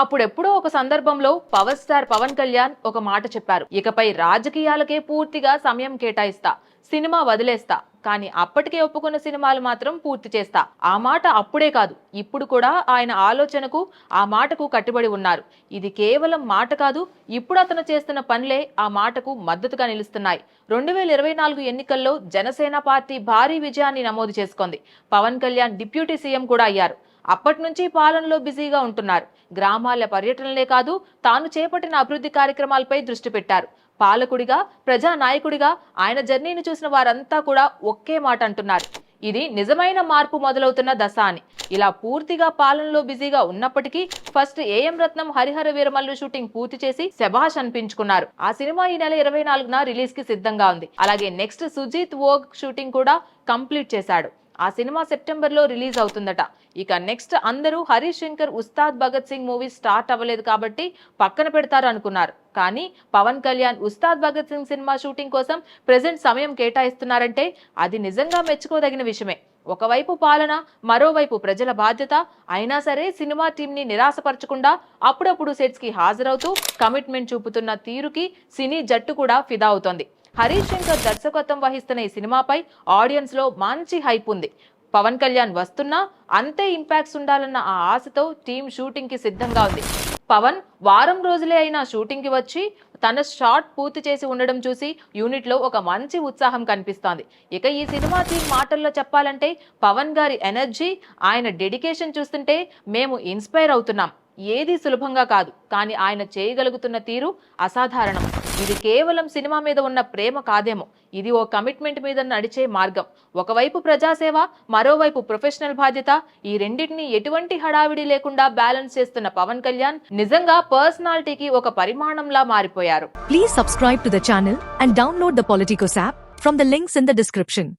అప్పుడెప్పుడో ఒక సందర్భంలో పవర్ స్టార్ పవన్ కళ్యాణ్ ఒక మాట చెప్పారు. ఇకపై రాజకీయాలకే పూర్తిగా సమయం కేటాయిస్తా సినిమా వదిలేస్తా. కానీ అప్పటికే ఒప్పుకున్న సినిమాలు మాత్రం పూర్తి చేస్తా. ఆ మాట అప్పుడే కాదు ఇప్పుడు కూడా ఆయన ఆలోచనకు ఆ మాటకు కట్టుబడి ఉన్నారు. ఇది కేవలం మాట కాదు ఇప్పుడు అతను చేస్తున్న పనులే ఆ మాటకు మద్దతుగా నిలుస్తున్నాయి. రెండు వేల ఇరవై నాలుగు ఎన్నికల్లో జనసేన పార్టీ భారీ విజయాన్ని నమోదు చేసుకుంది. పవన్ కళ్యాణ్ డిప్యూటీ సీఎం కూడా అయ్యారు. అప్పటి నుంచి పాలనలో బిజీగా ఉంటున్నారు. గ్రామాల పర్యటనలే కాదు తాను చేపట్టిన అభివృద్ధి కార్యక్రమాలపై దృష్టి పెట్టారు. పాలకుడిగా ప్రజా నాయకుడిగా ఆయన జర్నీని చూసిన వారంతా కూడా ఒకే మాట అంటున్నారు. ఇది నిజమైన మార్పు మొదలవుతున్న దశ అని. ఇలా పూర్తిగా పాలనలో బిజీగా ఉన్నప్పటికీ first AM Ratnam Harihara Veeramallu shooting పూర్తి చేసి శభాష్ అనిపించుకున్నారు. ఆ సినిమా ఈ నెల ఇరవై నాలుగున రిలీజ్కి సిద్ధంగా ఉంది. అలాగే నెక్స్ట్ సుజీత్ వోగ్ షూటింగ్ కూడా కంప్లీట్ చేశాడు. ఆ సినిమా సెప్టెంబర్లో రిలీజ్ అవుతుందట. ఇక నెక్స్ట్ అందరూ హరీష్ శంకర్ ఉస్తాద్ భగత్ సింగ్ మూవీ స్టార్ట్ అవ్వలేదు కాబట్టి పక్కన పెడతారు అనుకున్నారు. కానీ పవన్ కళ్యాణ్ ఉస్తాద్ భగత్ సింగ్ సినిమా షూటింగ్ కోసం ప్రజెంట్ సమయం కేటాయిస్తున్నారంటే అది నిజంగా మెచ్చుకోదగిన విషయమే. ఒకవైపు పాలన మరోవైపు ప్రజల బాధ్యత. అయినా సరే సినిమా టీం ని నిరాశపరచకుండా అప్పుడప్పుడు సెట్స్కి హాజరవుతూ కమిట్మెంట్ చూపుతున్న తీరుకి సినీ జట్టు కూడా ఫిదా అవుతోంది. హరీష్ శంకర్ దర్శకత్వం వహిస్తున్న ఈ సినిమాపై ఆడియన్స్లో మంచి హైప్ ఉంది. పవన్ కళ్యాణ్ వస్తున్నా అంతే ఇంపాక్ట్స్ ఉండాలన్న ఆ ఆశతో టీం షూటింగ్కి సిద్ధంగా ఉంది. పవన్ వారం రోజులే అయినా షూటింగ్కి వచ్చి తన షాట్ పూర్తి చేసి ఉండడం చూసి యూనిట్లో ఒక మంచి ఉత్సాహం కనిపిస్తోంది. ఇక ఈ సినిమా థీమ్ మాటల్లో చెప్పాలంటే పవన్ గారి ఎనర్జీ ఆయన డెడికేషన్ చూస్తుంటే మేము ఇన్స్పైర్ అవుతున్నాం. ఏది సులభంగా కాదు. కానీ ఆయన చేయగలుగుతున్న తీరు అసాధారణం. ఇది కేవలం సినిమా మీద ఉన్న ప్రేమ కాదేమో. ఇది ఓ కమిట్మెంట్ మీద నడిచే మార్గం. ఒకవైపు ప్రజాసేవ మరోవైపు ప్రొఫెషనల్ బాధ్యత. ఈ రెండింటిని ఎటువంటి హడావిడి లేకుండా బ్యాలెన్స్ చేస్తున్న పవన్ కళ్యాణ్ నిజంగా పర్సనాలిటీకి ఒక పరిమాణంలా మారిపోయారు. Please subscribe to the channel and download the Politicos app from the links in the description